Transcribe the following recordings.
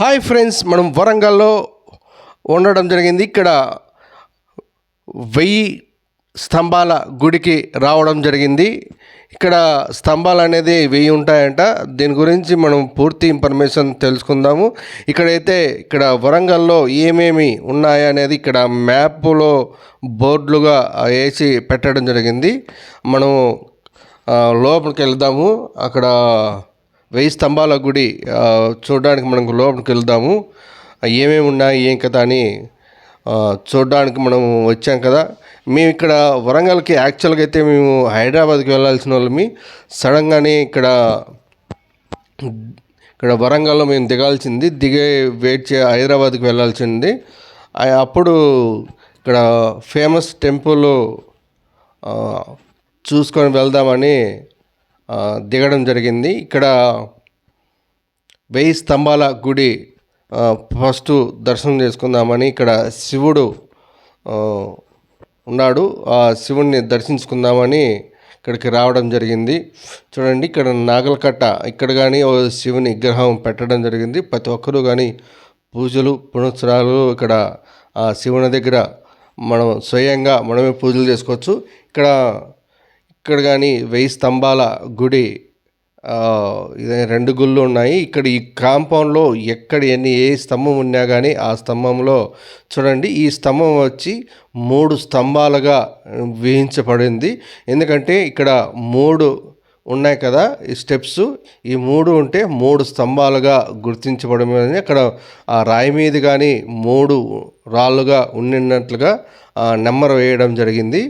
Hi friends మనం వరంగల్లో ఉండడం జరిగింది. ఇక్కడ వెయ్యి స్తంభాల గుడికి రావడం జరిగింది. ఇక్కడ స్తంభాలు అనేది వెయ్యి ఉంటాయంట. దీని గురించి మనం పూర్తి ఇన్ఫర్మేషన్ తెలుసుకుందాము. ఇక్కడైతే ఇక్కడ వరంగల్లో ఏమేమి ఉన్నాయనేది ఇక్కడ మ్యాప్లో బోర్డులుగా వేసి పెట్టడం జరిగింది. మనం లోపలికి వెళ్దాము. అక్కడ వెయ్యి స్తంభాల గుడి చూడడానికి మనం లోపలికి వెళ్దాము. ఏమేమి ఉన్నాయి ఏం కదా అని చూడడానికి మనం వచ్చాం కదా. మేము ఇక్కడ వరంగల్కి యాక్చువల్గా అయితే మేము హైదరాబాద్కి వెళ్ళాల్సిన వాళ్ళమి. సడన్గానే ఇక్కడ ఇక్కడ వరంగల్లో మేము దిగాల్సింది దిగే వెయిట్ చే హైదరాబాద్కి వెళ్ళాల్సింది. అప్పుడు ఇక్కడ ఫేమస్ టెంపుల్ చూసుకొని వెళ్దామని దిగడం జరిగింది. ఇక్కడ వెయ్యి స్తంభాల గుడి ఫస్ట్ దర్శనం చేసుకుందామని ఇక్కడ శివుడు ఉన్నాడు. ఆ శివుణ్ణి దర్శించుకుందామని ఇక్కడికి రావడం జరిగింది. చూడండి ఇక్కడ నాగలకట్ట ఇక్కడ కానీ శివుని విగ్రహం పెట్టడం జరిగింది. ప్రతి ఒక్కరూ కానీ పూజలు పునశ్చరాలు ఇక్కడ ఆ శివుని దగ్గర మనం స్వయంగా మనమే పూజలు చేసుకోవచ్చు. ఇక్కడ ఇక్కడ కానీ వెయ్యి స్తంభాల గుడి రెండు గుళ్ళు ఉన్నాయి. ఇక్కడ ఈ కాంపౌండ్లో ఎక్కడ ఎన్ని ఏ స్తంభం ఉన్నా కానీ ఆ స్తంభంలో చూడండి ఈ స్తంభం వచ్చి మూడు స్తంభాలుగా వేయించబడింది ఎందుకంటే ఇక్కడ మూడు ఉన్నాయి కదా ఈ స్టెప్స్. ఈ మూడు ఉంటే మూడు స్తంభాలుగా గుర్తించబడమని అక్కడ ఆ రాయి మీద కానీ మూడు రాళ్ళుగా ఉండినట్లుగా నెంబర్ వేయడం జరిగింది.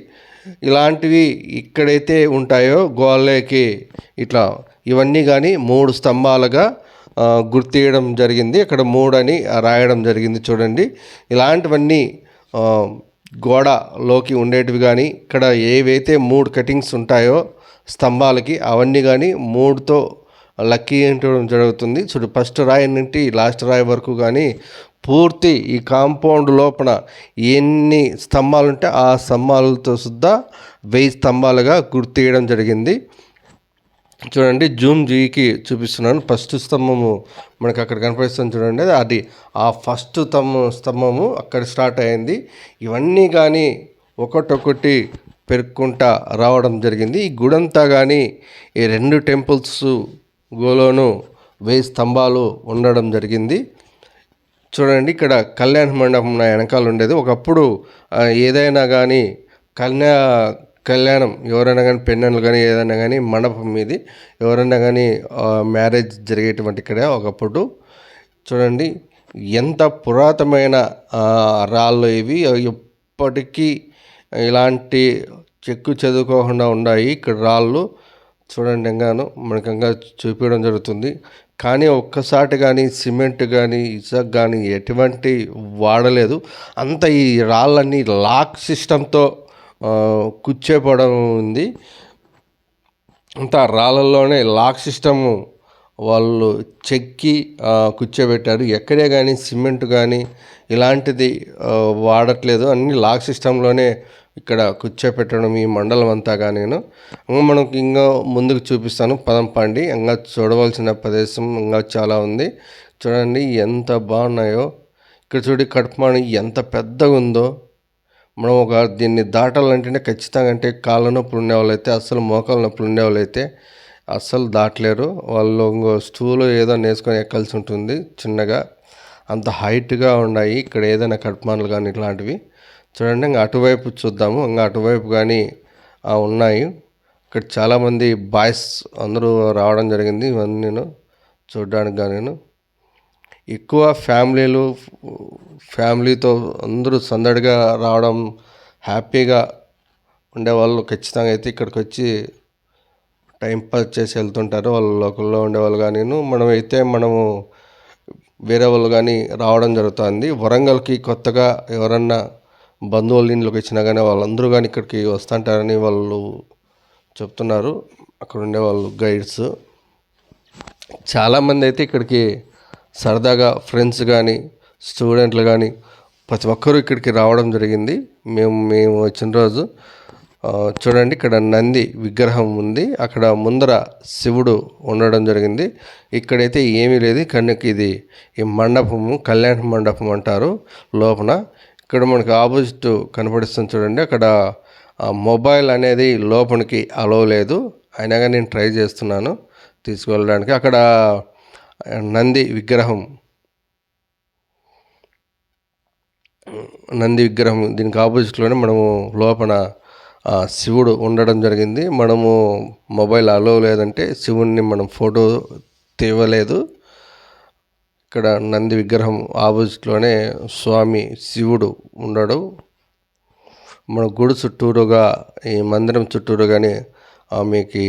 ఇలాంటివి ఇక్కడైతే ఉంటాయో గోళ్ళకి ఇట్లా ఇవన్నీ కానీ మూడు స్తంభాలుగా గుర్తియడం జరిగింది. అక్కడ మూడు అని రాయడం జరిగింది చూడండి. ఇలాంటివన్నీ గోడలోకి ఉండేటివి కానీ ఇక్కడ ఏవైతే మూడు కటింగ్స్ ఉంటాయో స్తంభాలకి అవన్నీ కానీ మూడుతో లక్కీ అంటడం జరుగుతుంది. చూడు ఫస్ట్ రాయి నుండి లాస్ట్ రాయి వరకు కానీ పూర్తి ఈ కాంపౌండ్ లోపల ఎన్ని స్తంభాలు ఉంటే ఆ స్తంభాలతో సుద్దా వెయ్యి స్తంభాలుగా గుర్తియడం జరిగింది. చూడండి జూమ్ జీకి చూపిస్తున్నాను. ఫస్ట్ స్తంభము మనకు అక్కడ కనిపిస్తుంది చూడండి. అది ఆ ఫస్ట్ స్తంభం స్తంభము అక్కడ స్టార్ట్ అయింది. ఇవన్నీ కానీ ఒకటొకటి పెరుక్కుంటా రావడం జరిగింది. ఈ గుడంతా కానీ ఈ రెండు టెంపుల్స్ గోలోను వెయ్యి స్తంభాలు ఉండడం జరిగింది. చూడండి ఇక్కడ కళ్యాణ మండపం నా వెనకాల ఉండేది. ఒకప్పుడు ఏదైనా కానీ కన్యా కళ్యాణం ఎవరైనా కానీ పెన్నెలు కానీ ఏదైనా కానీ మండపం మీది ఎవరైనా కానీ మ్యారేజ్ జరిగేటువంటి ఇక్కడ ఒకప్పుడు. చూడండి ఎంత పురాతనమైన రాళ్ళు ఇవి. ఇప్పటికీ ఇలాంటి చెక్కు చదువుకోకుండా ఉన్నాయి ఇక్కడ రాళ్ళు. చూడండి గాను మనకంగా చూపించడం జరుగుతుంది. కానీ ఒక్కసారి కానీ సిమెంట్ కానీ ఇసుక కానీ ఎటువంటి వాడలేదు. అంత ఈ రాళ్ళన్నీ లాక్ సిస్టంతో కూర్చోపడం ఉంది. అంతా రాళ్ళల్లోనే లాక్ సిస్టమ్ వాళ్ళు చెక్కి కూర్చోబెట్టారు ఎక్కడే కానీ సిమెంట్ కానీ ఇలాంటిది వాడట్లేదు. అన్ని లాక్ సిస్టంలోనే ఇక్కడ కూర్చోపెట్టడం ఈ మండలం అంతా నేను ఇంకా మనకి ఇంకా ముందుకు చూపిస్తాను. పదం పండి. ఇంకా చూడవలసిన ప్రదేశం ఇంకా చాలా ఉంది. చూడండి ఎంత బాగున్నాయో. ఇక్కడ చూడి కడుపుమాని ఎంత పెద్దగా ఉందో. మనం ఒక దీన్ని దాటాలంటేనే ఖచ్చితంగా అంటే కాళ్ళ నొప్పులు ఉండేవాళ్ళైతే అస్సలు మోకాళ్ళ నొప్పులు ఉండేవాళ్ళైతే అస్సలు దాటలేరు. వాళ్ళు ఇంకో స్టూలు ఏదో నేసుకొని ఎక్కాల్సి ఉంటుంది చిన్నగా. అంత హైట్గా ఉన్నాయి. ఇక్కడ ఏదైనా కడుపుమానులు కానీ ఇట్లాంటివి. చూడండి ఇంకా అటువైపు చూద్దాము. ఇంకా అటువైపు కానీ ఉన్నాయి. ఇక్కడ చాలామంది బాయ్స్ అందరూ రావడం జరిగింది ఇవన్నీ నేను చూడడానికి కానీ ఎక్కువ ఫ్యామిలీలు ఫ్యామిలీతో అందరూ సందడిగా రావడం హ్యాపీగా ఉండేవాళ్ళు ఖచ్చితంగా అయితే ఇక్కడికి వచ్చి టైం పాస్ చేసి వెళ్తుంటారు. వాళ్ళు లోకల్లో ఉండేవాళ్ళు కానీ మనం అయితే మనము వేరే వాళ్ళు కానీ రావడం జరుగుతుంది. వరంగల్కి కొత్తగా ఎవరన్నా బంధువుల ఇంట్లోకి వచ్చినా కానీ వాళ్ళందరూ కానీ ఇక్కడికి వస్తుంటారని వాళ్ళు చెప్తున్నారు. అక్కడ ఉండే వాళ్ళు గైడ్స్. చాలామంది అయితే ఇక్కడికి సరదాగా ఫ్రెండ్స్ కానీ స్టూడెంట్లు కానీ ప్రతి ఒక్కరూ ఇక్కడికి రావడం జరిగింది. మేము మేము వచ్చిన రోజు చూడండి ఇక్కడ నంది విగ్రహం ఉంది. అక్కడ ముందర శివుడు ఉండడం జరిగింది. ఇక్కడైతే ఏమీ లేదు. కనుక ఇది ఈ మండపము కళ్యాణ మండపం అంటారు లోపల. ఇక్కడ మనకు ఆపోజిట్ కనపడిస్తుంది చూడండి. అక్కడ మొబైల్ అనేది లోపలికి అలో లేదు. అయినా కానీ నేను ట్రై చేస్తున్నాను తీసుకువెళ్ళడానికి. అక్కడ నంది విగ్రహం. నంది విగ్రహం దీనికి ఆపోజిట్లోనే మనము లోపల శివుడు ఉండడం జరిగింది. మనము మొబైల్ అలో లేదంటే శివుణ్ణి మనం ఫోటో తీయలేదు. ఇక్కడ నంది విగ్రహం ఆపోజిట్లోనే స్వామి శివుడు ఉండడు మన గుడి చుట్టూరుగా ఈ మందిరం చుట్టూరుగానే ఆ, మీకు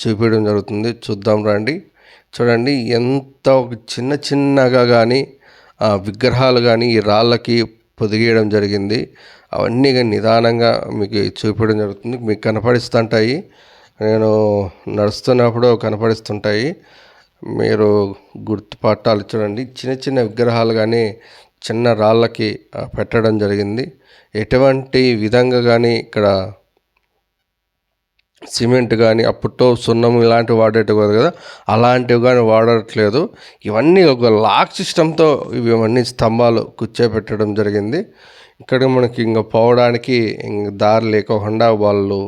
చూపించడం జరుగుతుంది. చూద్దాం రండి. చూడండి ఎంత ఒక చిన్న చిన్నగా కానీ ఆ విగ్రహాలు కానీ ఈ రాళ్ళకి పొదిగేయడం జరిగింది. అవన్నీ నిదానంగా మీకు చూపించడం జరుగుతుంది. మీకు కనపడిస్తుంటాయి. నేను నడుస్తున్నప్పుడు కనపడిస్తుంటాయి. మీరు గుర్తుపట్టాలి చూడండి. చిన్న చిన్న విగ్రహాలు కానీ చిన్న రాళ్ళకి పెట్టడం జరిగింది. ఎటువంటి విధంగా కానీ ఇక్కడ సిమెంట్ కానీ అప్పట్లో సున్నం ఇలాంటివి వాడేటివి కాదు కదా అలాంటివి కానీ వాడట్లేదు. ఇవన్నీ ఒక లాక్ సిస్టంతో ఇవన్నీ స్తంభాలు కూర్చోబెట్టడం జరిగింది. ఇక్కడ మనకి ఇంకా పోవడానికి ఇంక దారి లేకుండా వాళ్ళు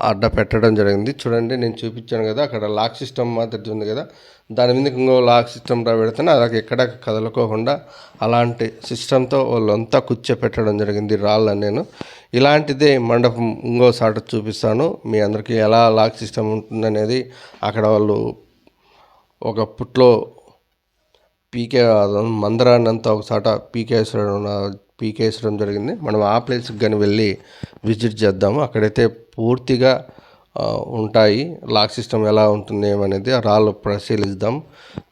అడ్డ పెట్టడం జరిగింది. చూడండి నేను చూపించాను కదా అక్కడ లాక్ సిస్టమ్ మాదిరి ఉంది కదా. దాని మీద ఇంకో లాక్ సిస్టమ్ పెడితేనే. అలాగ ఎక్కడ కదలకోకుండా అలాంటి సిస్టంతో వాళ్ళంతా కూర్చోపెట్టడం జరిగింది రాళ్ళ నేను. ఇలాంటిదే మండపం ఇంకోసారి చూపిస్తాను. మీ అందరికీ ఎలా లాక్ సిస్టమ్ ఉంటుందనేది అక్కడ వాళ్ళు ఒక పుట్లో పీకే మందరాన్ని అంతా ఒకసాట పీకేశ్వరుడు పీకేసడం జరిగింది. మనం ఆ ప్లేస్కి కానీ వెళ్ళి విజిట్ చేద్దాము. అక్కడైతే పూర్తిగా ఉంటాయి. లాక్ సిస్టమ్ ఎలా ఉంటుంది ఏమనేది ఆ రాళ్ళు పరిశీలిద్దాం.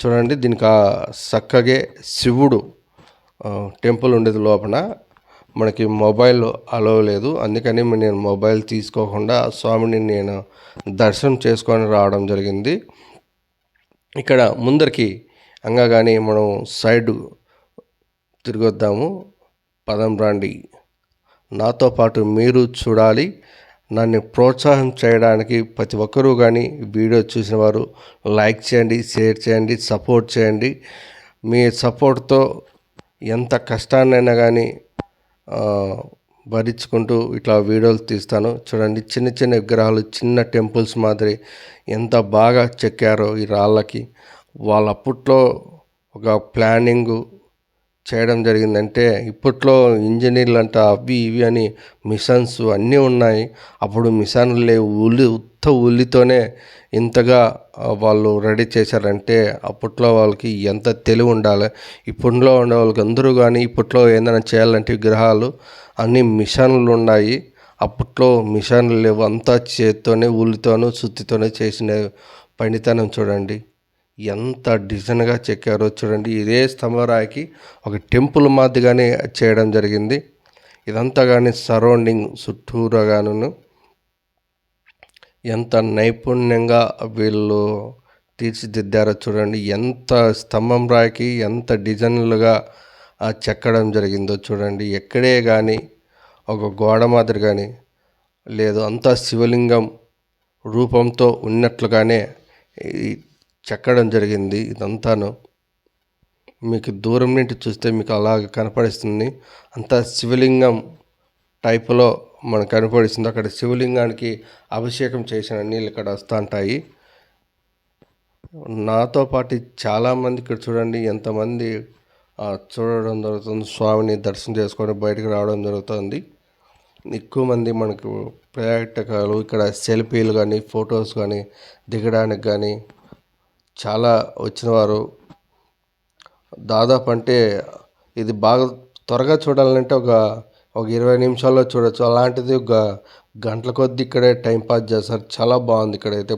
చూడండి దీనికి ఆ చక్కగే శివుడు టెంపుల్ ఉండేది లోపల. మనకి మొబైల్ అలో లేదు. అందుకని నేను మొబైల్ తీసుకోకుండా స్వామిని నేను దర్శనం చేసుకొని రావడం జరిగింది. ఇక్కడ ముందరికి అంగా కానీ మనం సైడ్ తిరిగొద్దాము. పదం రాండి. నాతో పాటు మీరు చూడాలి. నన్ను ప్రోత్సాహం చేయడానికి ప్రతి ఒక్కరూ కానీ వీడియో చూసిన వారు లైక్ చేయండి షేర్ చేయండి సపోర్ట్ చేయండి. మీ సపోర్ట్తో ఎంత కష్టాన్నైనా కానీ భరించుకుంటూ ఇట్లా వీడియోలు తీస్తాను. చూడండి చిన్న చిన్న విగ్రహాలు చిన్న టెంపుల్స్ మాదిరి ఎంత బాగా చెక్కారో ఈ రాళ్ళకి. వాళ్ళ అప్పట్లో ఒక ప్లానింగు చేయడం జరిగిందంటే ఇప్పట్లో ఇంజనీర్లు అంట అవి ఇవి అని మిషన్స్ అన్నీ ఉన్నాయి. అప్పుడు మిషన్లు లేవు ఉల్లి ఉత్త ఉల్లితోనే ఇంతగా వాళ్ళు రెడీ చేశారంటే అప్పట్లో వాళ్ళకి ఎంత తెలివి ఉండాలి. ఇప్పట్లో ఉండే వాళ్ళకి అందరూ కానీ ఇప్పట్లో ఏదైనా చేయాలంటే విగ్రహాలు అన్ని మిషన్లు ఉన్నాయి. అప్పట్లో మిషన్లు లేవు. అంతా చేత్తోనే ఉల్లితోనూ సుత్తితోనే చేసిన పనితనం చూడండి. ఎంత డిజైన్గా చెక్కారో చూడండి. ఇదే స్తంభరాయికి ఒక టెంపుల్ మాదిరిగానే చేయడం జరిగింది. ఇదంతా కానీ సరౌండింగ్ చుట్టూరాగాను ఎంత నైపుణ్యంగా వీళ్ళు తీర్చిదిద్దారో చూడండి. ఎంత స్తంభం రాయికి ఎంత డిజైన్లుగా ఆ చెక్కడం జరిగిందో చూడండి. ఎక్కడే కానీ ఒక గోడ మాదిరి కానీ లేదు అంతా శివలింగం రూపంతో ఉన్నట్లుగానే చెక్కడం జరిగింది ఇదంతాను. మీకు దూరం నుండి చూస్తే మీకు అలాగ కనపడిస్తుంది. అంతా శివలింగం టైపులో మనకు కనపడిస్తుంది. అక్కడ శివలింగానికి అభిషేకం చేసిన నీళ్ళు ఇక్కడ వస్తూ ఉంటాయి. నాతో పాటు చాలామంది ఇక్కడ చూడండి ఎంతమంది చూడడం జరుగుతుంది. స్వామిని దర్శనం చేసుకొని బయటకు రావడం జరుగుతుంది. ఎక్కువ మంది మనకు పర్యాటకాలు ఇక్కడ సెల్ఫీలు కానీ ఫొటోస్ కానీ దిగడానికి కానీ చాలా వచ్చిన వారు దాదాపు అంటే ఇది బాగా త్వరగా చూడాలంటే ఒక ఒక ఇరవై నిమిషాల్లో చూడొచ్చు. అలాంటిది ఒక గంటల కొద్ది ఇక్కడే టైం పాస్ చేస్తారు. చాలా బాగుంది ఇక్కడైతే